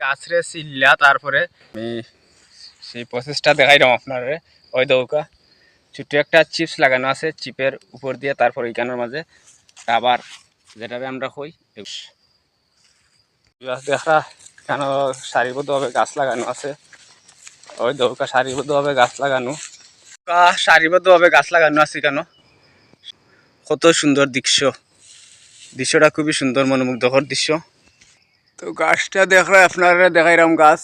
গাছরে চিল্লা তারপরে আমি সেই প্রসেসটা দেখাইলাম আপনার। ওই দৌকা, ছোট্ট একটা চিপস লাগানো আছে চিপের উপর দিয়ে তারপর ওইখানের মাঝে আবার যেটাকে আমরা কই দেখা কেন সারিবদ্ধভাবে গাছ লাগানো আছে। ওই দৌকা সারিবদ্ধভাবে গাছ লাগানো। সারিবদ্ধভাবে গাছ লাগানো আছে কেন কত সুন্দর দৃশ্য। দৃশ্যটা খুবই সুন্দর, মনোমুগ্ধকর দৃশ্য। তো গাছটা দেখলে আপনারা দেখাইলাম গাছ।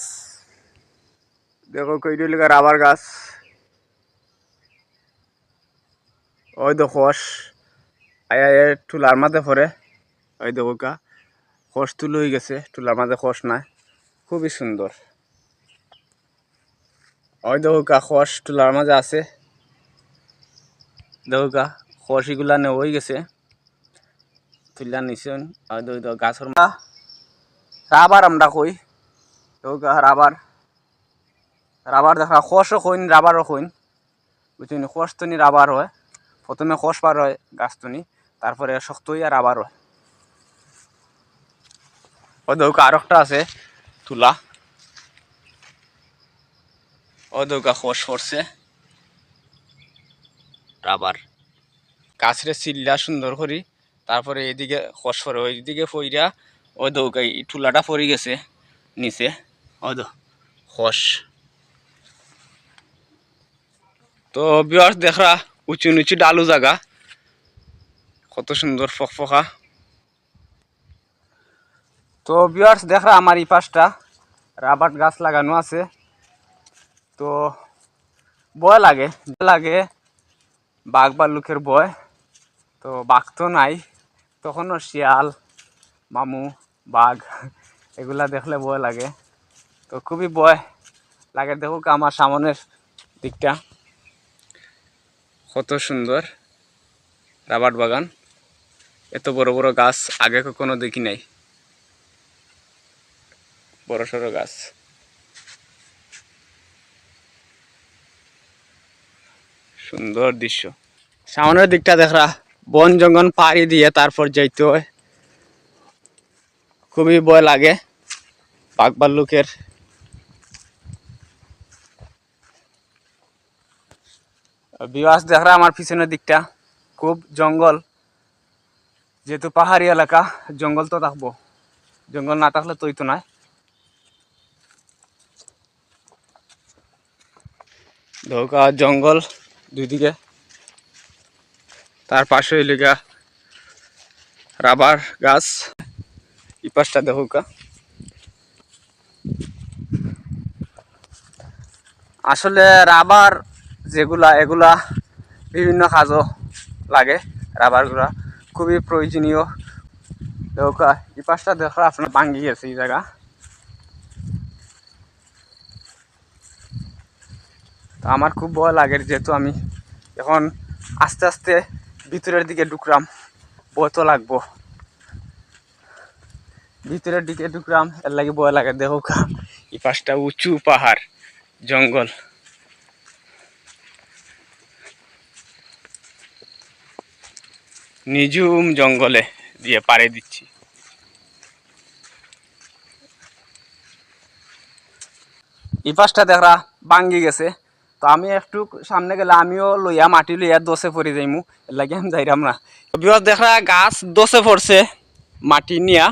দেখো লিখা রাবার গাছ। ওই তো খস আয়া টুলার মাঝে পরে ওই দেখো কা খস তুল হয়ে গেছে। টুলার মাঝে খস নাই। খুবই সুন্দর। ওই দেখো কা খস টুলার মাঝে আছে। দেখো কা খস এগুলা নে হয়ে গেছে। তুলিয়া নিছেন। ওই দেখো মা রাবার আমরা কই। কা রাবার। রাবার দেখা খসও কইন, রাবারও কইন। বুঝছেন খস তো নি রাবার হয়। প্রথমে খস পার হয় গাছতনি, তারপরে শক্ত হইয়া রাবার হয়। ও দৌকা আর একটা আছে, তুলা। ও দৌকা খস পড়ছে রাবার। গাছরে চিল্লা সুন্দর করি, তারপরে এদিকে খস পরে ওইদিকে ফইরা ও দৌকা এই তুলাটা পড়ে গেছে নিচে। ও দো খস তো বিয়ার দেখা উঁচু নিচু ডালু জায়গা কত সুন্দর ফকফকা। তো বিয়ার্স দেখা আমার এই পাশটা রাবার গাছ লাগানো আছে। তো ভয় লাগে লাগে। বাঘ বা ভাল্লুকের বয় তো বাঘ তো নাই তখনও শিয়াল মামু। বাঘ, এগুলা দেখলে ভয় লাগে। তো খুবই ভয় লাগে, দেখুক আমার সামনের দিকটা। কত সুন্দর রাবার বাগান। এত বড় বড় গাছ আগে কখনো দেখি নাই। বড় সড়ো গাছ। সুন্দর দৃশ্য। সামনের দিকটা দেখা বন জঙ্গল পাড়ি দিয়ে তারপর যাইতে হয়। খুবই ভয় লাগে বাঘ ভাল্লুকের। বিবাস দেখা আমার পিছনের দিকটা। খুব জঙ্গল। যেহেতু পাহাড়ি এলাকা, জঙ্গল তো থাকব। জঙ্গল না থাকলে তৈতো নয় ধোকা জঙ্গল দুইদিকে। তার পাশে এলাকা রাবার গাছ। এই পাশটা দেখোকা আসলে রাবার যেগুলা, এগুলা বিভিন্ন কাজও লাগে রাবারগুলা, খুবই প্রয়োজনীয়। দেখা এই পাশটা দেখা, আপনার ভাঙ্গি গেছে এই জায়গা। তো আমার খুব ভয় লাগে যেহেতু আমি এখন আস্তে আস্তে ভিতরের দিকে ঢুকলাম, ভয় তো লাগবো। ভিতরের দিকে ঢুকলাম, এর লাগে ভয় লাগে দেখো এই পাশটা উঁচু পাহাড়, জঙ্গল। নিঝুম জঙ্গলে দিয়ে পাড়ে দিচ্ছি। এই পাশটা দেখা ভাঙ্গি গেছে। তো আমি একটু সামনে গেলে আমিও লইয়া, মাটি লইয়া দোষে পড়ে যাইমু। লাগে আমি যাইরাম না। বিপদ দেখা গাছ দোষে পড়ছে, মাটি নিয়া।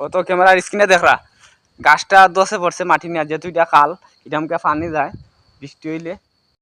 কত ক্যামেরার স্ক্রিনে দেখরা। গাছটা দশে পড়ছে মাটি নিয়ে, যেহেতু এটা খাল, এটা আমাকে পানি যায় বৃষ্টি হইলে।